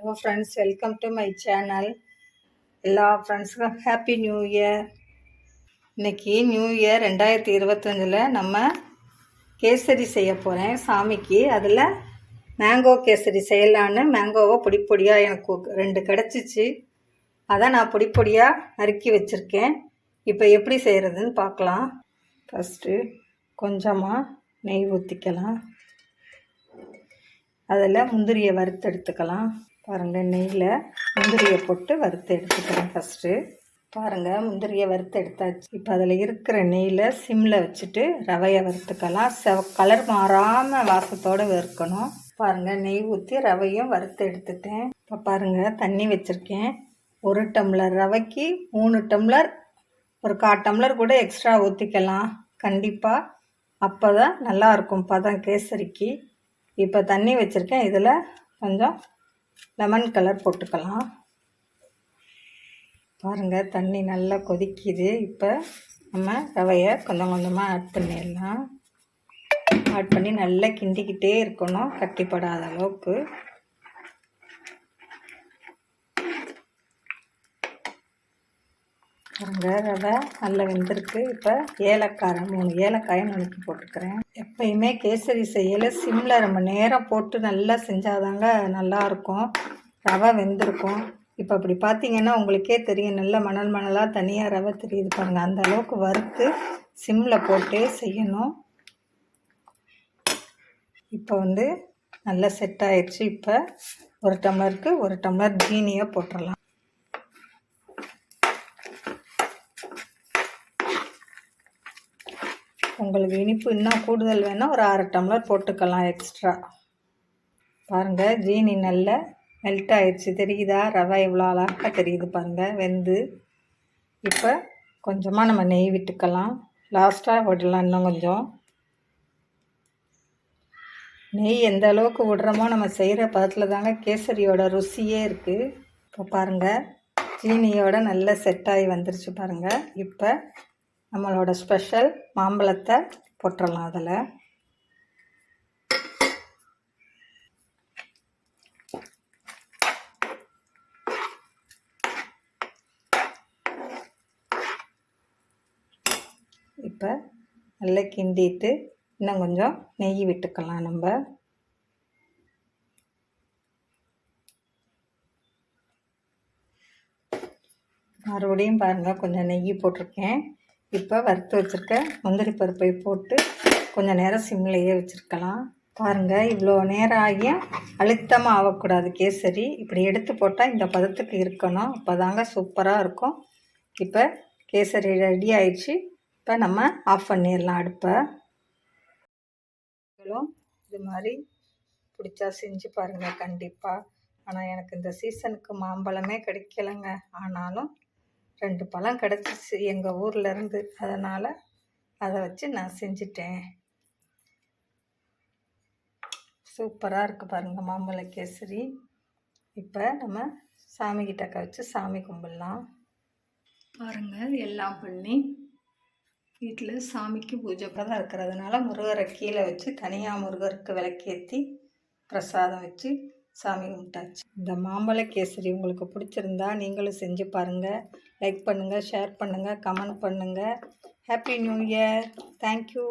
Hello friends welcome to my channel எல்லா ஃப்ரெண்ட்ஸுக்கும் happy new year இன்னைக்கு நியூ இயர் ரெண்டாயிரத்தி இருபத்தஞ்சில் நம்ம கேசரி செய்ய போகிறேன் சாமிக்கு. அதில் மேங்கோ கேசரி செய்யலான்னு மேங்கோவை பொடி பொடியாக எனக்கு ரெண்டு கிடச்சிச்சு. அதை நான் பொடி பொடியாக நறுக்கி வச்சுருக்கேன். இப்போ எப்படி செய்கிறதுன்னு பார்க்கலாம். ஃபஸ்ட்டு கொஞ்சமாக நெய் ஊற்றிக்கலாம் அதில் முந்திரியை வறுத்து எடுத்துக்கலாம். பாருங்கள் நெய்யில் முந்திரியை போட்டு வறுத்து எடுத்துக்கிறேன் ஃபஸ்ட்டு பாருங்கள் முந்திரியை வறுத்து எடுத்தாச்சு. இப்போ அதில் இருக்கிற நெய்யில் சிம்மில் வச்சுட்டு ரவையை வறுத்துக்கலாம். செவ கலர் மாறாமல் வாசத்தோடு வறுக்கணும். பாருங்கள் நெய் ஊற்றி ரவையும் வறுத்து எடுத்துட்டேன். இப்போ பாருங்கள் தண்ணி வச்சுருக்கேன். ஒரு டம்ளர் ரவைக்கு மூணு டம்ளர் ஒரு கால் டம்ளர் கூட எக்ஸ்ட்ரா ஊற்றிக்கலாம் கண்டிப்பாக அப்போ தான் நல்லாயிருக்கும் பதம் கேசரிக்கு. இப்போ தண்ணி வச்சுருக்கேன். இதில் கொஞ்சம் லெமன் கலர் போட்டுக்கலாம். பாருங்கள் தண்ணி நல்லா கொதிக்குது. இப்போ நம்ம ரவையை கொஞ்சம் கொஞ்சமாக ஆட் பண்ணிடலாம். ஆட் பண்ணி நல்லா கிண்டிக்கிட்டே இருக்கணும். கட்டிப்படாத அளவுக்கு. பாருங்க ரவை நல்லா வெந்திருக்கு. இப்போ ஏலக்காய் மூணு ஏலக்காயை நுணுக்கி போட்டுக்கிறேன். எப்பயுமே கேசரி செய்யலை. சிம்மில் ரொம்ப நேரம் போட்டு நல்லா செஞ்சாதாங்க நல்லாயிருக்கும். ரவை வெந்திருக்கும். இப்போ அப்படி பார்த்தீங்கன்னா உங்களுக்கே தெரியும் நல்ல மணல் மணலாக தனியாக ரவை தெரியுது பாருங்கள் அந்த அளவுக்கு வறுத்து சிம்மில் போட்டே செய்யணும். இப்போ வந்து நல்லா செட் ஆயிடுச்சு இப்போ ஒரு டம்ளருக்கு ஒரு டம்ளர் ஜீனியை போட்டுடலாம் உங்களுக்கு இனிப்பு இன்னும் கூடுதல் வேணால் ஒரு அரை டம்ளர் போட்டுக்கலாம் எக்ஸ்ட்ரா பாருங்கள் ஜீனி நல்ல மெல்ட் ஆயிடுச்சு. தெரியுதா? ரவை இவ்வளோ அழகாக தெரியுது பாருங்கள் வெந்து. இப்போ கொஞ்சமாக நம்ம நெய் விட்டுக்கலாம். லாஸ்ட்டாக விடலாம் இன்னும் கொஞ்சம். நெய் எந்த அளவுக்கு விடுறோமோ நம்ம செய்கிற பதத்தில் தாங்க கேசரியோட ருசியே இருக்குது இப்போ பாருங்கள் ஜீனியோட நல்ல ஆகி வந்துருச்சு பாருங்கள் இப்போ நம்மளோட ஸ்பெஷல் மாம்பழத்தை போட்டுடலாம் அதில். இப்போ நல்லா கிண்டிட்டு இன்னும் கொஞ்சம் நெய் விட்டுக்கலாம் நம்ம. மறுபடியும் பாருங்கள் கொஞ்சம் நெய் போட்டிருக்கேன். இப்போ வறுத்து வச்சுருக்க முந்திரி பருப்பை போட்டு கொஞ்சம் நேரம் சிம்லேயே வச்சுருக்கலாம். பாருங்கள் இவ்வளோ நேரம் ஆகியும் அழுத்தமாக ஆகக்கூடாது கேசரி. இப்படி எடுத்து போட்டால் இந்த பதத்துக்கு இருக்கணும். அப்போ தாங்க சூப்பராக இருக்கும். இப்போ கேசரி ரெடி ஆயிடுச்சு. இப்போ நம்ம ஆஃப் பண்ணிடலாம் அடுப்பை. இது மாதிரி பிடிச்சா செஞ்சு பாருங்கள் கண்டிப்பாக ஆனால் எனக்கு இந்த சீசனுக்கு மாம்பழமே கிடைக்கலைங்க. ஆனாலும் ரெண்டு பழம் கிடச்சிச்சு எங்கள் ஊர்லேருந்து அதனால் அதை வச்சு நான் செஞ்சிட்டேன். சூப்பராக இருக்குது பாருங்கள் மாம்பழ கேசரி. இப்போ நம்ம சாமி கிட்டக்க வச்சு சாமி கும்பிடலாம். பாருங்கள் எல்லாம் பண்ணி வீட்டில் சாமிக்கு பூஜை தான் இருக்கிறதுனால முருகரை கீழே வச்சு தனியாக முருகருக்கு விளக்கேற்றி பிரசாதம் வச்சு சாமி கும்பிட்டாச்சு. இந்த மாம்பழ கேசரி உங்களுக்கு பிடிச்சிருந்தா நீங்களும் செஞ்சு பாருங்கள் லைக் பண்ணுங்கள் ஷேர் பண்ணுங்கள் கமெண்ட் பண்ணுங்கள் ஹாப்பி நியூ இயர் தேங்க்யூ